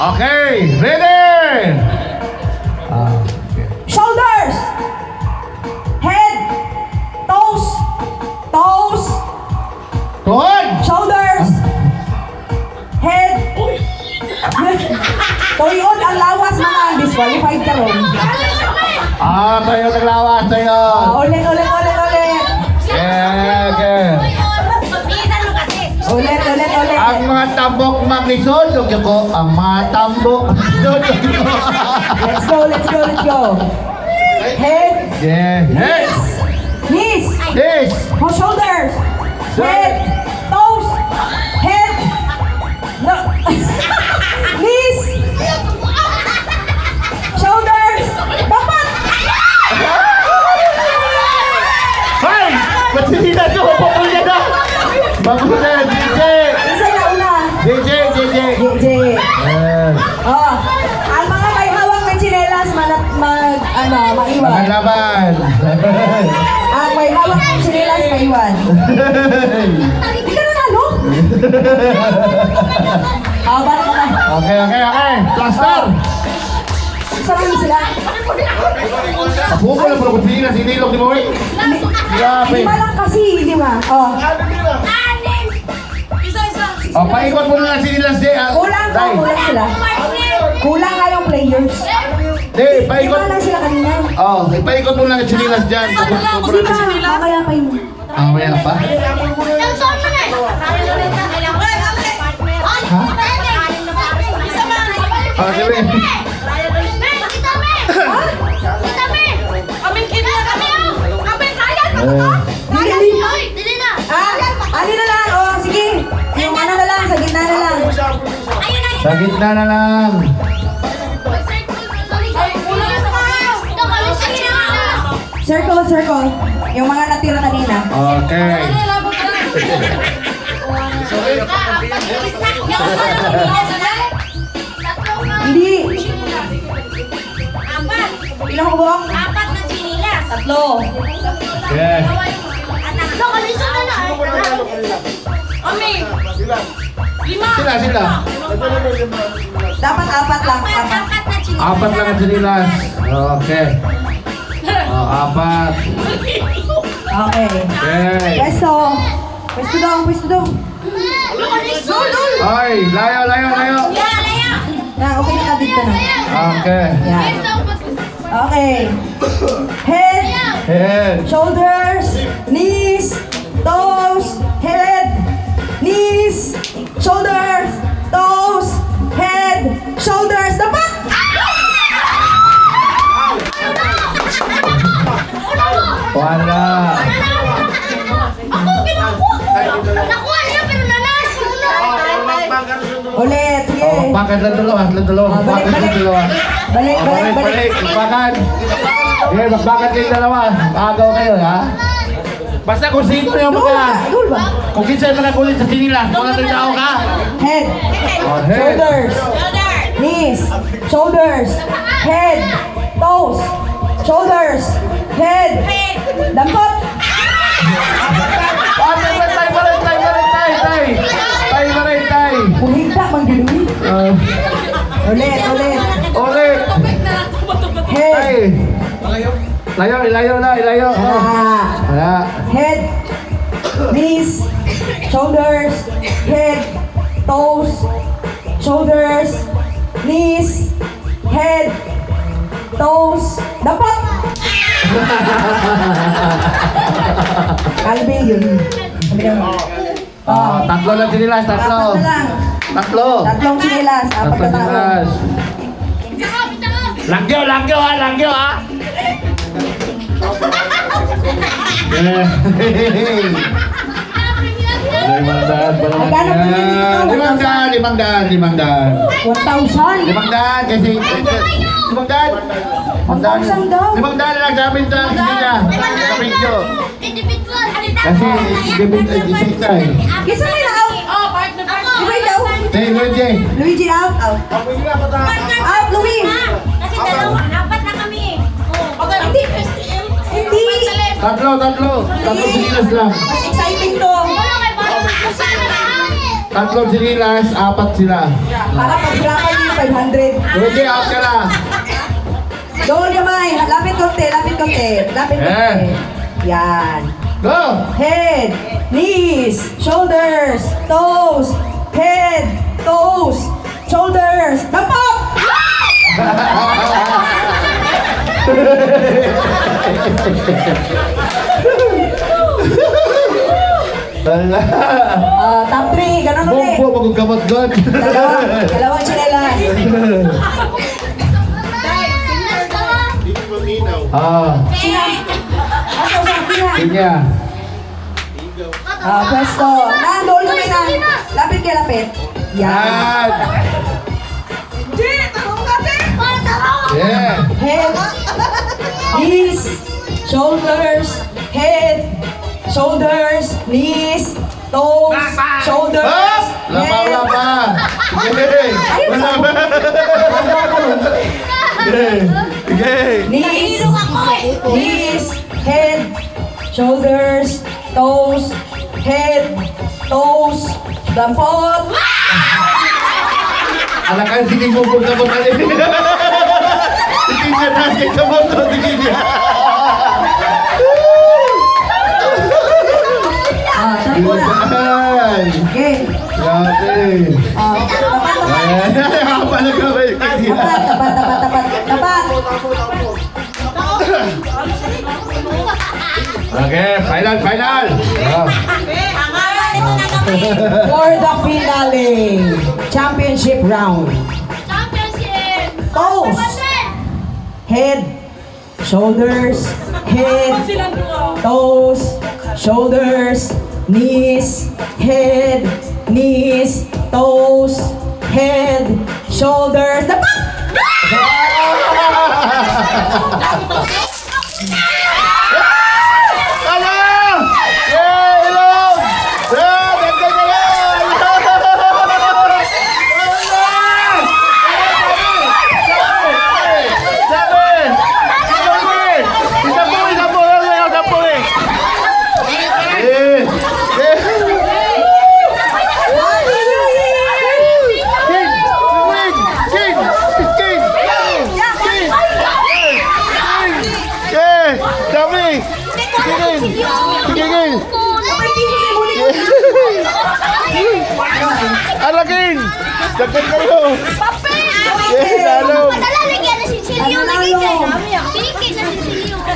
Okay, ready? Ah, okay. Shoulders. Head. Toes. Toes. Tuhod! Shoulders. Head. Tuyod ang lawas mga disqualified ka ron. Ah, tayo naglawas, tayo. Ah, ulit, ulit, ulit, ulit. Okay, okay. Ulit. Ang mga tambok makisod, yung ko, ang mga tambok makisod, yung ko. Let's go, let's go, let's go. Head. Yeah. Yes! Knees. Yes! Oh, shoulders. Head. Toes. Head. No. Knees. Shoulders. Dapat. Hoy! Ba't hindi na ito? Papunya na! Papunya, DJ! Laban! Ang may hawak ng tsinelas, maiwan. Hindi ka nanalo? Ah, bala ka na. okay, okay, okay! Plaster! Sarang sila. Ko na pero kung sige na sinilog ni Boy. Grabe. Lima lang kasi, di ba? Oh. O, paikot mo na lang sinilas di. ah. Kulang ka, Day. kulang sila. Kulang nga yung players. Hindi, paikot. Wala sila kanina. Oo, oh, paikot mo lang ang chinilas dyan. Saan lang ako sa chinilas? Mamaya pa yun. Mamaya pa? Ha? Ah, oh, sige. Ano sa gitna na lang. Circle, circle. Yung mga natira kanina. Okay. Hindi. Ilang ko buong? Apat na sinilas. Tatlo. Yes. Tatlo, kaliso na na. Kami. Lima. Sila, sila. Dapat apat lang. Apat, Apat. apat. Apat lang ang sinilas. Okay. Oh, apat. Okay. Okay. Pwesto. Pwesto daw, pwesto daw. Dul, dul. Ay, layo, layo, layo. Laya, laya. Na, okay na dito na. Okay. Yan. Okay. Head, Head. shoulders, knees, toes, head, knees, shoulders, toes, head, shoulders. Dapat! Wala. Ako, kinukuha. Nakuha niya, pero nanalo. Ulit, sige. Oh, pakat lang dalawa, lang dalawa, balik, pakat lang dalawa. Balik, Oh, balik, balik. Okay, magbakat yung dalawa. Agaw kayo, ha? Basta kung sino yung mga... Kung kinsa yung mga kulit sa sinila, kung ano yung tao ka. Head, Oh, head. shoulders, knees, shoulders, head, toes, shoulders, Ulit, ulit. ulit. Head, Tay. Layo, ilayo na, ilayo. Oh. ah, Wala. head, knees, shoulders, head, toes, shoulders, knees, head, toes, dapat. Calvin yun. Sabi naman. Ah, tatlo lang sinilas, tatlo. Na lang. Tatlo. Tatlong sinilas, apat Tatlo na tao. sinilas. Langyo, langyo ha, langyo ha. Yeah. Limang daan, limang Magkano po yun dito? daan. Limang daan, limang daan, limang daan. 1,000. Limang daan, kasi... Limang daan. Limang daan. 1,000 daw. Limang daan lang sa amin sa niya. Sa video. Individual. Kasi, debit ay disita eh. Kisa may Hey, Luigi. Luigi out, out. Out, Louis. Kasi dalawa, apat na kami. Oh. Hindi. Hindi. Tatlo, tatlo. Tatlo sinilas lang. Mas exciting to. Tatlo sinilas, apat sila. Para paghirapan niyo yung Luigi, out ka na. Doon kamay. Lapit konti, lapit konti. Lapit konti. Eh. Yan. Go! Head, knees, shoulders, toes, head, toes, shoulders, tampok! Wala. Ah, top 3, ganun ulit. Bumbo, magkakamot doon. Dalawang, dalawang chinelas. Ah, Sina? Asa sa sina? kanya. Ah, pwesto. Nandol kami na. Lapit kay lapit. Yan. Yan. Yeah. Head, knees, shoulders, head, shoulders, knees, toes, shoulders! Lapa, head. lapa. Sige. Wala ba? Sige. Sige. Knees, knees, head, shoulders, toes, head, toes, dampot. Alakan, sige mo po sa mga Sige nga natin sa moto. Sige nga. Ah, sampo na. Ay. Okay. Grabe. Ah, tapat, tapat. Ayan. Kapal ka ba? Tapat, tapat, tapat, tapat, tapat. Okay, final, final. For the finale, championship round. Toes, head, shoulders, head, toes, shoulders, knees, head, knees, toes, head, shoulders. Tapat! Hello! Yeah, hello! Yeah, ganda ka lang! Sabi! Sabi! Isa po, isa po, isa po eh! Eh! Eh! King! King! King! King! King! Eh! Sabi! Sige! Sige! Alagin! Dagdag kayo! Eh, lalo!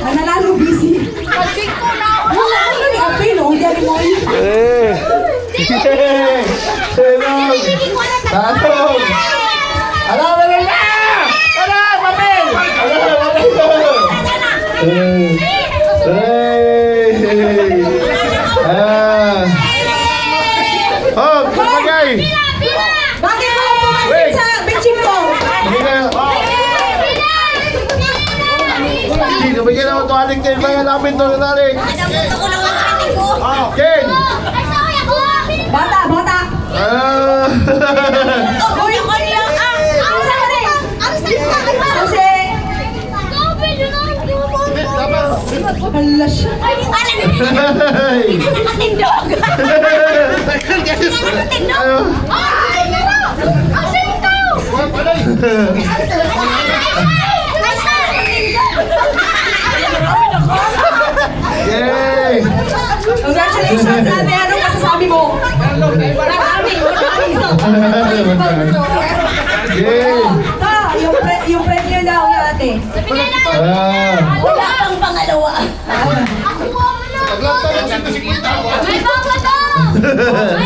Nanalo busy. Wala ko ni Apil, oh, hindi mo. Eh! Eh! Tulong! Tatong! Ala, wala na! Ala, papel! Ala, papel! Eh! Eh! Ah! Oh, kapagay! Bakit mo pumansin sa bitching mo? Hindi na, oh! Hindi, nabigyan naman ito aling kayo ba yan namin ito naling? Oh, Ken! Bata, bata. Ah! Uy, ang sa ka rin. Kasi, hala siya. Hey! Yay! Congratulations, ate. Anong masasabi mo? Yay! Ah, yung, pre yung premium daw yung ate. Ah! Wala kang pangalawa. May babato! May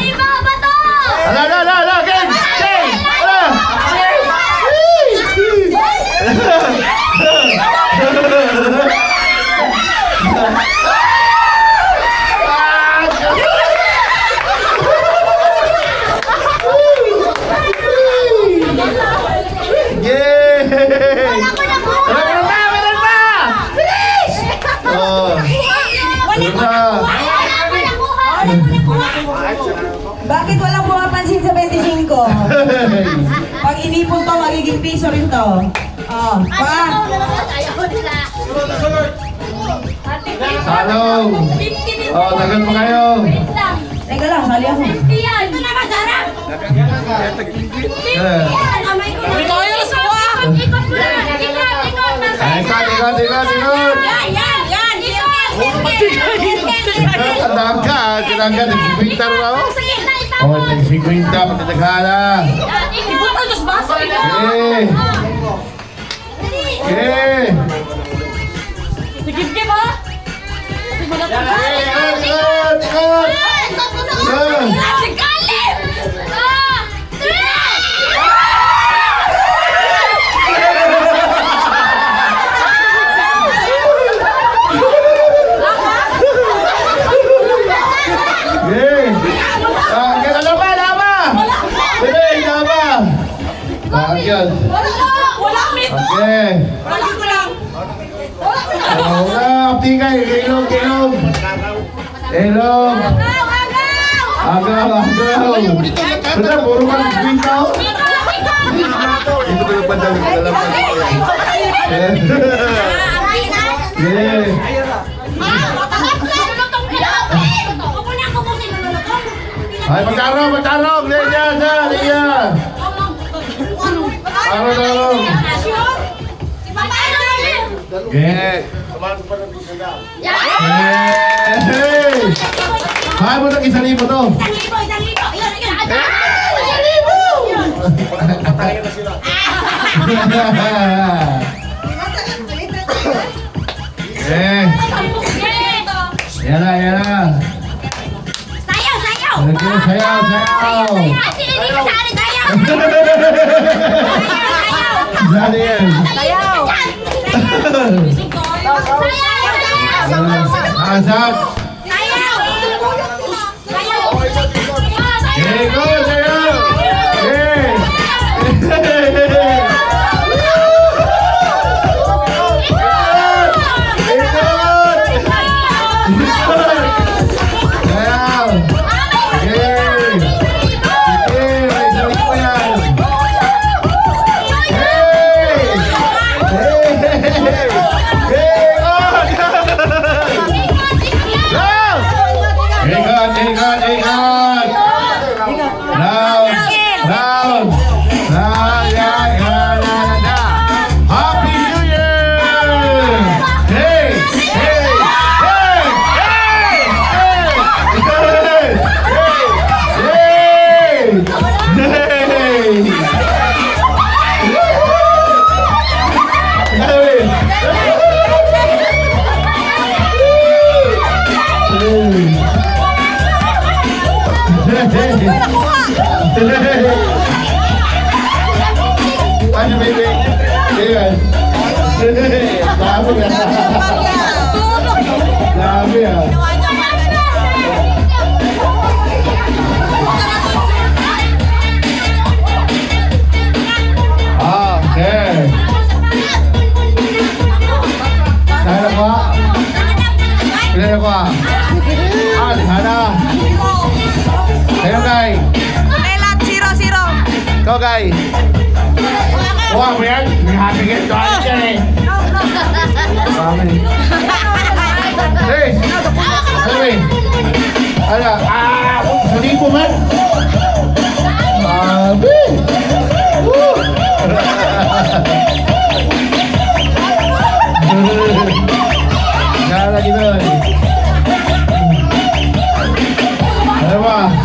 piso rin to. Oh, pa. Salong! Oh, tagal pa kayo! Teka lang, sali ako. Ito na masarap. Eh. Yan. Amay ko na. Ikaw yung suwa! Ikot, ikot, ikot. Yan, yan, yan. Ang daham ka, ah. Tinanggal, nag-50 rin ako. Oh, nag-50, pati naghala. Eh, eh. Sige, Okay. Wala ko lang. Wala ko lang. Oh, na, tingay, ilog, ilog. Ilog. Agaw, agaw. Basta, puro ka nag-kwinta, oh. Ito ko yung bandang nagdala pa. Eh. Eh. Ay, magkarong, magkarong. Linya, dyan, linya. Hey! Mahal mo ng isang libo to. Eh, yan na, yan na. Sayaw, sayaw! Okay, sayaw, sayaw. Dali yan. Asap. Okay, go, sayaw. Sayaw. ไปไปไปเดี๋ยวสามคน Ikaw, guy. Kuha mo yan. May happy get to ano dyan eh. Dami. Hey! Hey! Ano? Ah! Sa libo man! Sabi! Woo! Kaya lagi doon. Ano